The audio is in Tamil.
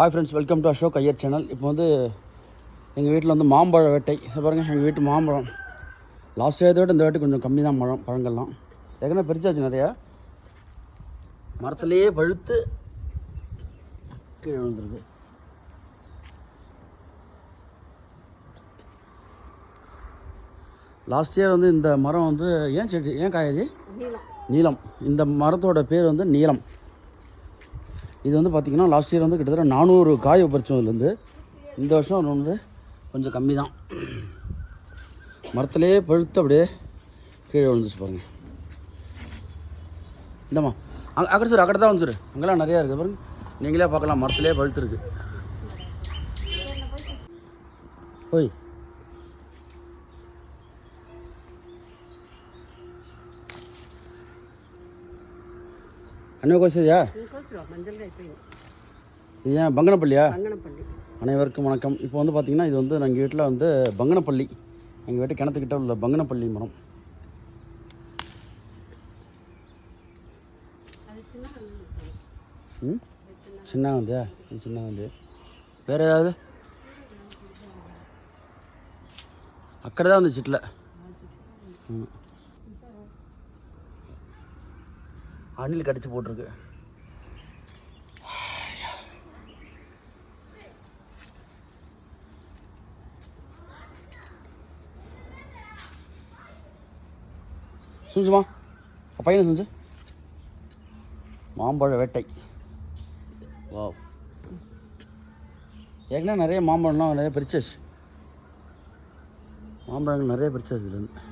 Hi friends welcome to Ashok Iyer channel இப்போ வந்து எங்கள் வீட்டில் வந்து மாம்பழ வேட்டை. பாருங்கள் எங்கள் வீட்டு மாம்பழம். லாஸ்ட் இயர்தை விட இந்த வாட்டி கொஞ்சம் கம்மி தான் பழம் பழங்கள்லாம் ஏற்கனவே பிரிச்சாச்சு நிறையா? மரத்துலேயே பழுத்து கீழே விழுந்துருக்கு லாஸ்ட் இயர் வந்து இந்த மரம் வந்து ஏன் செடி ஏன் காயது நீளம். நீலம் இந்த மரத்தோட பேர் வந்து நீலம் இது வந்து பார்த்திங்கன்னா லாஸ்ட் இயர் வந்து கிட்டத்தட்ட நானூறு காய பறிச்சதுலேருந்து இந்த வருஷம் வந்து கொஞ்சம் கம்மி தான். மரத்துலேயே பழுத்து அப்படியே கீழே விழுந்துச்சு பாருங்கள் இந்தம்மா. அங்கே அக்கடை சார் அக்கடை தான் வந்துரு அங்கெல்லாம் நிறையா இருக்குது பாருங்க. நீங்களே பார்க்கலாம் மரத்துலேயே பழுத்து இருக்குது ஓய் காய் போய் இது ஏன் பங்கனப்பள்ளியா? பங்கனப்பள்ளி. அனைவருக்கும் வணக்கம். இப்போ வந்து பார்த்திங்கன்னா இது வந்து எங்கள் வீட்டில் வந்து பங்கனப்பள்ளி. எங்கள் வீட்டு கிணத்துக்கிட்ட உள்ள பங்கனப்பள்ளி மரம். ம்? சின்ன வந்தியா சின்ன வந்து வேறு ஏதாவது? அக்கறை தான் வந்து சிட்டில். ம். அணில் கடிச்சு போட்டிருக்கு. சுஞ்சுமா பையனை சுஞ்சு. மாம்பழ வேட்டை. வாவ். ஏற்கனவே நிறைய மாம்பழம்லாம் நிறைய பிரிச்சாச்சு. மாம்பழங்கள் நிறைய பிரிச்சாச்சு இதுலேருந்து